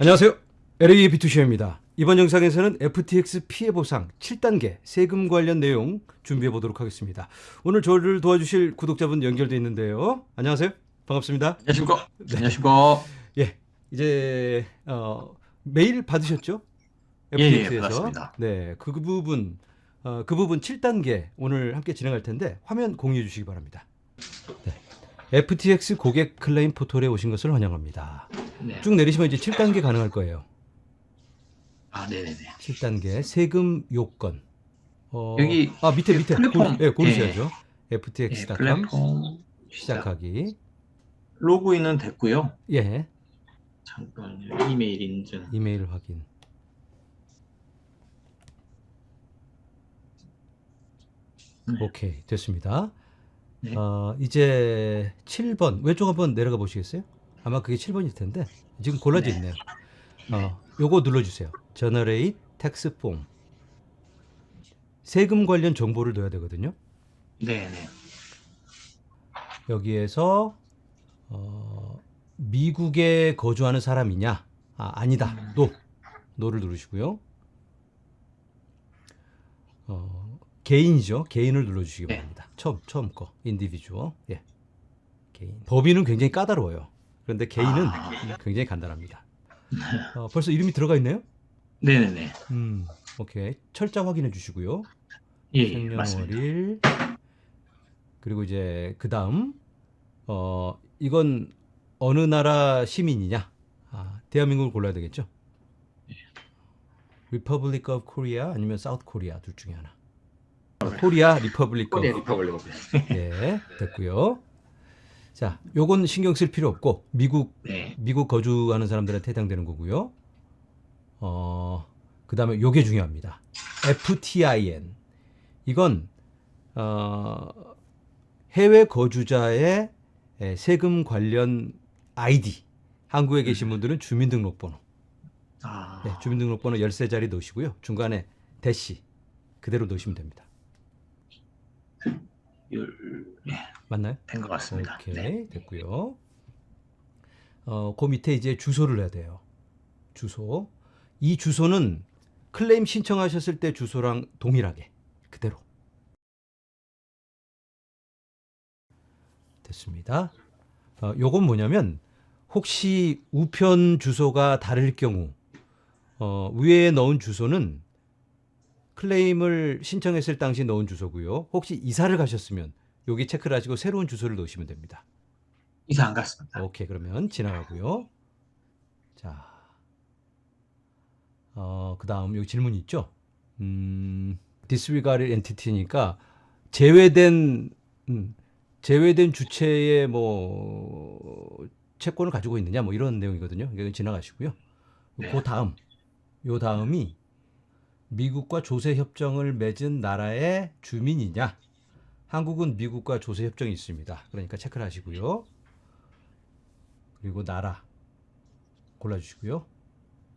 안녕하세요. LA의 비투시입니다. 이번 영상에서는 FTX 피해 보상 7단계 세금 관련 내용 준비해 보도록 하겠습니다. 오늘 저를 도와주실 구독자분 연결돼 있는데요. 안녕하세요. 반갑습니다. 안녕하십니까. 안녕하십니까. 예, 이제 어, 메일 받으셨죠? 예, 예, FTX에서. 받았습니다. 네, 그 부분 어, 그 부분 7단계 오늘 함께 진행할 텐데 화면 공유해 주시기 바랍니다. 네. FTX 고객 클레임 포털에 오신 것을 환영합니다. 네. 쭉 내리시면 이제 7단계 가능할 거예요. 아, 네네네. 7단계 세금 요건. 어, 여기 아 밑에 밑에 플랫폼, 고, 예, 고르셔야죠. 예, ftx.com 플랫폼 시작. 시작하기. 로그인은 됐고요. 예, 잠깐만요. 이메일 인증. 이메일 확인. 네. 오케이 됐습니다. 네. 어, 이제 7번 왼쪽 한번 내려가 보시겠어요? 아마 그게 7번일 텐데 지금 골라져 네. 있네요. 어, 요거 눌러주세요. Generate Tax Form. 세금 관련 정보를 넣어야 되거든요. 네 네. 여기에서 어, 미국에 거주하는 사람이냐? 아, 아니다. 음. 노. 노를 누르시고요. 어, 개인이죠. 개인을 눌러주시기 네. 바랍니다. 처음 처음 거 인디비주어. 예. 개인. 법인은 굉장히 까다로워요. 그런데 개인은 아. 굉장히 간단합니다. 어, 벌써 이름이 들어가 있네요. 네네네. 음, 오케이. 철자 확인해 주시고요. 예, 예. 생년월일 그리고 이제 그 다음 어 이건 어느 나라 시민이냐 아 대한민국을 골라야 되겠죠 Republic of Korea 아니면 South Korea 둘 중에 하나 코리아 리퍼블릭 코리아 리퍼블릭. 예 됐고요 자 요건 신경 쓸 필요 없고 미국 네. 미국 거주하는 사람들한테 해당되는 거고요. 어, 그 다음에 요게 중요합니다. FTIN. 이건, 어, 해외 거주자의 에, 세금 관련 아이디. 한국에 계신 분들은 주민등록번호. 아, 네, 주민등록번호 13자리 넣으시고요. 중간에 대시. 그대로 넣으시면 됩니다. 예, 맞나요? 된 것 같습니다. 오케이 네. 됐고요. 어, 그 밑에 이제 주소를 해야 돼요. 주소. 이 주소는 클레임 신청하셨을 때 주소랑 동일하게 그대로. 됐습니다. 어, 요건 뭐냐면 혹시 우편 주소가 다를 경우 어, 위에 넣은 주소는 클레임을 신청했을 당시 넣은 주소고요. 혹시 이사를 가셨으면 여기 체크를 하시고 새로운 주소를 넣으시면 됩니다. 이사 안 갔습니다. 오케이 그러면 지나가고요. 자, 어, 그 다음 여기 질문이 있죠. 음, disregarded entity니까 제외된 음, 제외된 주체의 뭐 채권을 가지고 있느냐 뭐 이런 내용이거든요. 이건 지나가시고요. 네. 그 다음 요 다음이 미국과 조세 협정을 맺은 나라의 주민이냐? 한국은 미국과 조세 협정이 있습니다. 그러니까 체크를 하시고요. 그리고 나라 골라주시고요.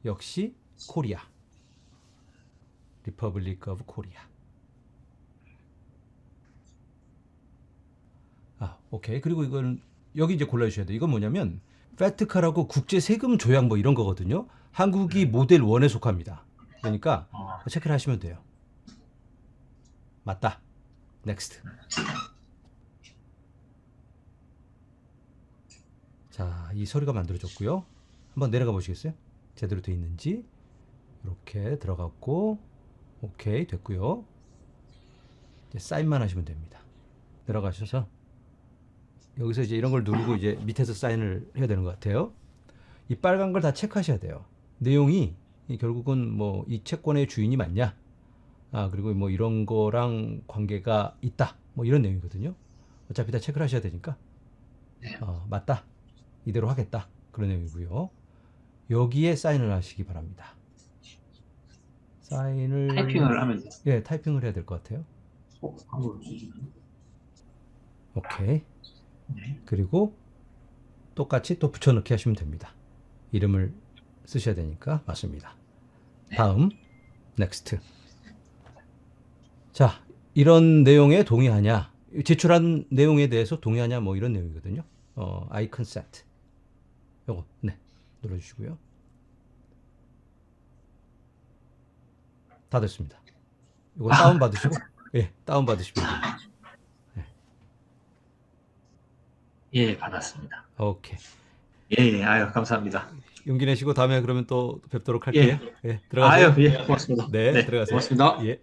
역시 코리아. 리퍼블릭 오브 코리아. 아, 오케이. 그리고 이건 여기 이제 골라주셔야 돼요. 이건 뭐냐면 패트카라고 국제 세금 조약 뭐 이런 거거든요. 한국이 모델 1에 속합니다. 그러니까 어, 체크를 하시면 돼요. 맞다. 넥스트. 자, 이 서류가 만들어졌고요. 한번 내려가 보시겠어요? 제대로 돼 있는지. 이렇게 들어갔고, 오케이 됐고요. 이제 사인만 하시면 됩니다. 들어가셔서 여기서 이제 이런 걸 누르고 이제 밑에서 사인을 해야 되는 것 같아요. 이 빨간 걸 다 체크하셔야 돼요. 내용이 이 결국은 뭐 이 채권의 주인이 맞냐? 아 그리고 뭐 이런 거랑 관계가 있다. 뭐 이런 내용이거든요. 어차피 다 체크를 하셔야 되니까 네. 어, 맞다. 이대로 하겠다. 그런 내용이고요. 여기에 사인을 하시기 바랍니다. 사인을 타이핑을 하면 돼요. 예 타이핑을 해야 될 것 같아요. 어. 오케이. 네. 그리고 똑같이 또 붙여넣기 하시면 됩니다. 이름을 쓰셔야 되니까 맞습니다. 네. 다음 next. 자, 이런 내용에 동의하냐? 제출한 내용에 대해서 동의하냐? 뭐 이런 내용이거든요. 어, I consent. 요거 네. 눌러 주시고요. 다 됐습니다. 이거 다운 받으시고 예, 다운 받으시면 됩니다. 예. 예, 받았습니다. 오케이. 예, 예, 아유, 감사합니다. 용기 내시고 다음에 그러면 또 뵙도록 할게요. 예, 들어가세요. 아유, 예, 고맙습니다. 네, 들어가세요. 고맙습니다. 예.